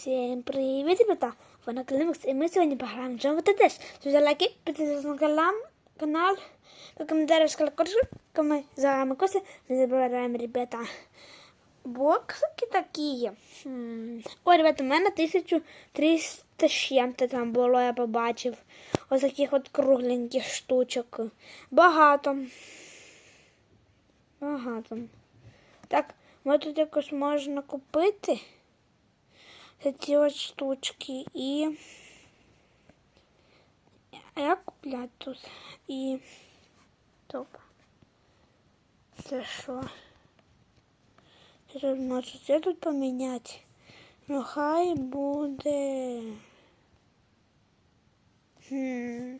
Всім привіт, ребята! Ви на Климакс, і ми сьогодні пограємо Джаму теж. Ставте лайки, підписуйтесь на канал, канал, в коментарях сколько за вами коси, забуваємо, ребята. Боксики такі. Ой, ребята, у мене 1300 з чим-то там було, я побачив. Ось таких от кругленьких штучок. Багато. Багато. Так, ми тут якось можна купити от штучки і. А як купляти тут? І. Топ. Я тут можу це тут поміняти. Ну хай буде. Хм.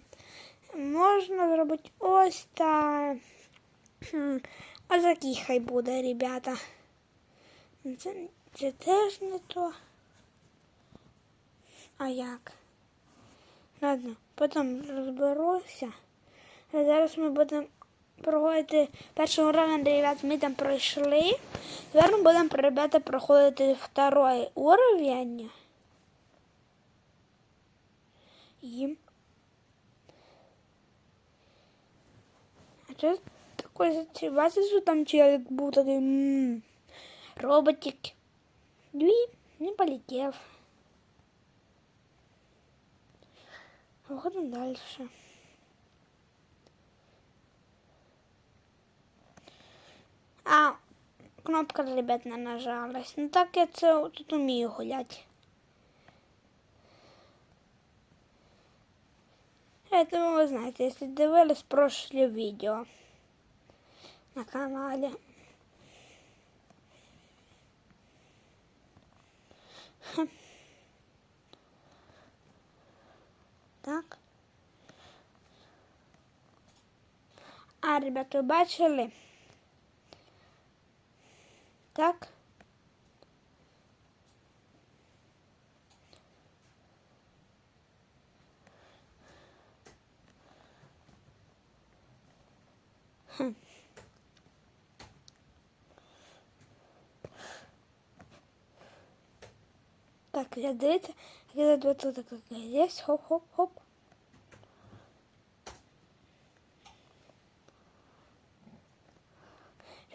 Можна зробити ось так. Хм. Ось такий хай буде, ребята. Це, це теж не то. А як? Ладно, потім розберуся. А зараз ми будемо проходити перший уровень, ребят, ми там пройшли. Зараз ми будемо, ребята, проходити второй уровень. І... А що такое за бачиш, що там челик був такий м-м, роботик. Дві, не полетів. Виходимо далі. А, кнопка, ребят, не нажалась. Ну так я це тут умію гуляти. Это ви знаєте, якщо дивились прошлі відео на каналі. Хм. Так. А, ребята, бачили? Так. Хм. Так, я дивіться, я тут так є, хоп-хоп-хоп.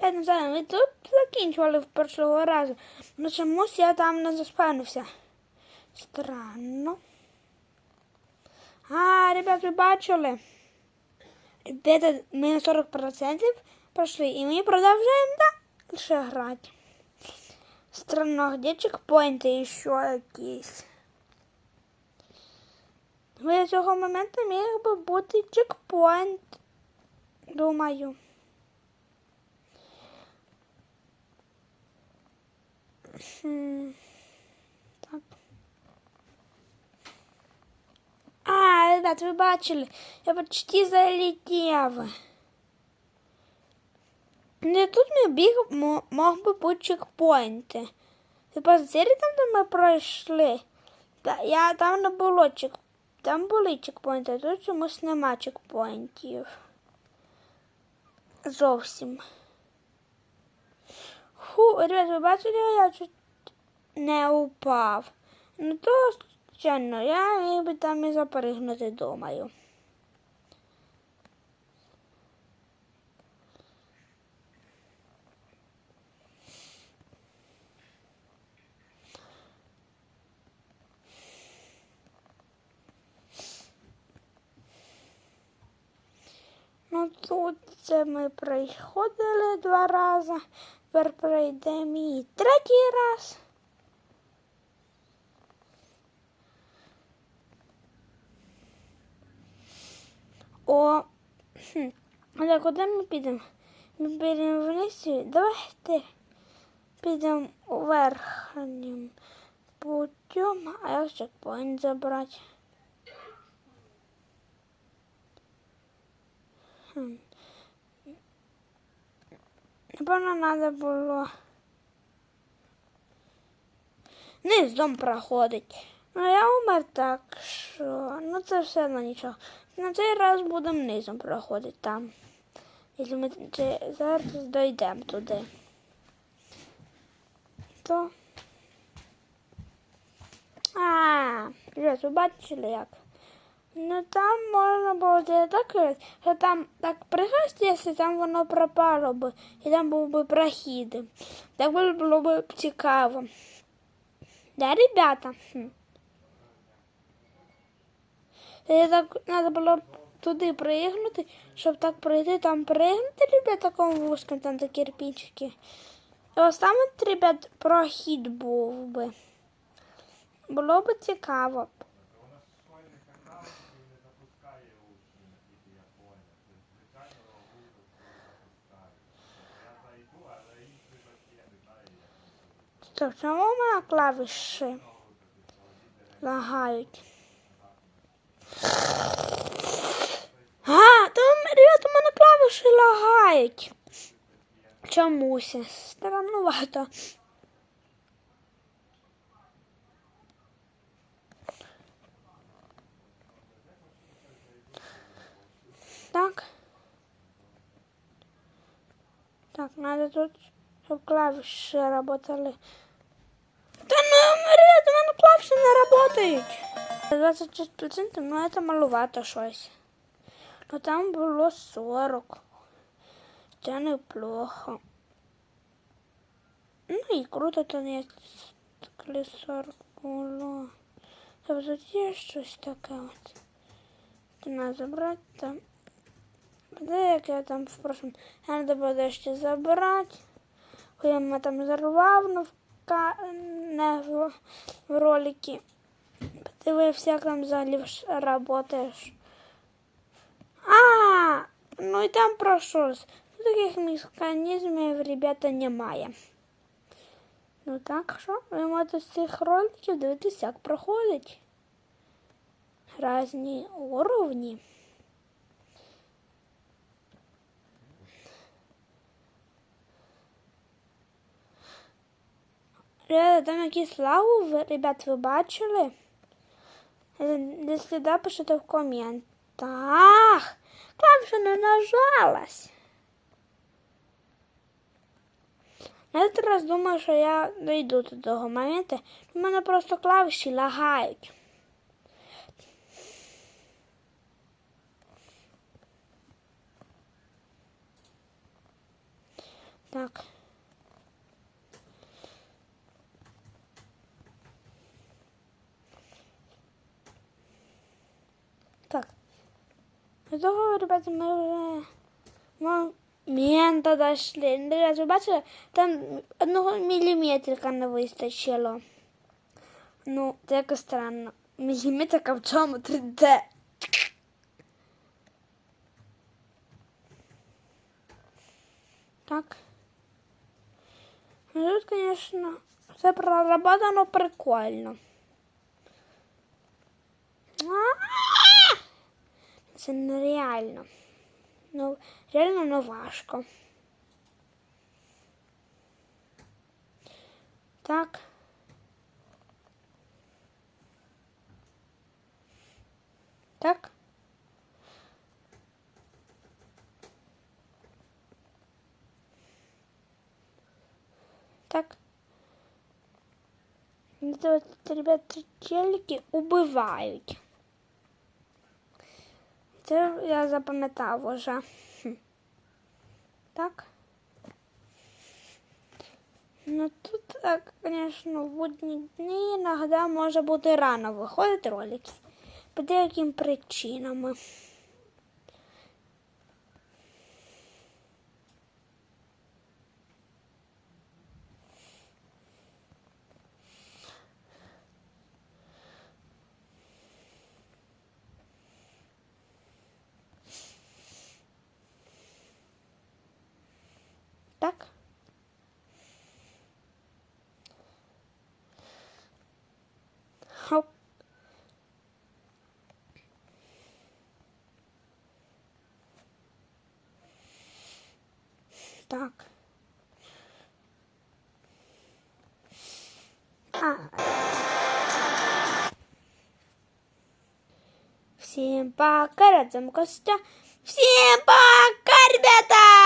Я не знаю, ми тут закінчували в першого разу. Ну чомусь я там не заспавнився. Странно. А, ребят, ви бачили? Де-то ми на 40% пройшли. І ми продовжуємо далі грати. Странно, где чекпоинты еще якісь? Ви цього моменту міг би бути чекпоінт, думаю. Так. А, ребят, ви бачили, я почти залетів. Не тут ми біг мог би бути чекпоінти. Ви позиції там, де ми пройшли. Та, я, там не було чек... Там були чекпоінти, а тут чомусь нема чекпоінтів. Зовсім. Фу, ребят, ви бачили, я чуть не упав. Ну то, звичайно, я міг би там і запригнути, думаю. Ну тут це ми приходили два рази, тепер пройдемо і третій раз. О, хм. А куди ми підемо? Ми підемо вниз. Давайте підемо верхнім путем, а як чекпоінт забрати? Хм. Напевно, треба було низом проходить. Ну, я умер так, що ну це все одно нічого. На цей раз будемо низом проходити там. Якщо ми зараз дійдемо туди, то Ребят, ви бачили? Ну там можна було зробити так, що там так пригасть, якщо там воно пропало би, і там був би прохід. Так було б цікаво. Да, ребята? І так треба було б туди пригнути, щоб так пройти, там пригнути, ребят, такому вузькому, там такі кирпичики. І ось там, ребят, прохід був би. Було б цікаво. Стоп, чому у мене клавіші лагають? А, там, ребят, у мене клавіші лагають. Чомусь. Странновато. Так. Так, надо тут, чтобы клавиши работали. Да ну, ребят, у мене клавиши не работають. 26%, ну это маловато щось. Ну там було 40. Це неплохо. Ну і круто то не коли 40 було. Тобто є щось таке от. Це треба забрати там. Де як я там в прошлом. Треба буде ще забрати. Бо я там зарвав ну. Не в, в ролики. Подивився, як там взагалі работаєш. А, ну і там пройшовся. Ну, Таких механізмів, ребята, немає. Ну так що, ви можете з цих роликів дивитися, як проходить. Разні уровні. Там якісь лагу, ви- ребят, ви бачили? Е, Якщо да, пишите в коментах. Клавіша не нажалась. Я зараз думаю, що я дойду до того моменту. У мене просто клавіші лагають. Так. Ми вже момента дошли. Ребята, ви бачили, там одного міліметрика не вистачило. Ну, це якось странно. Міліметрика в чому 3D. Так. Ну, Тут, конечно, все проработано прикольно. А! Це нереально. Ну, реально ну важко. Так. Так. Так. Это вот, ребята, челики убивають. Це я запам'ятав уже. Так. Ну тут, звісно, в будні дні іноді може бути рано виходити ролики. По деяким причинам. Так. Хоп. Так. А. Всем пока, рядом Костя. Всем пока, ребята!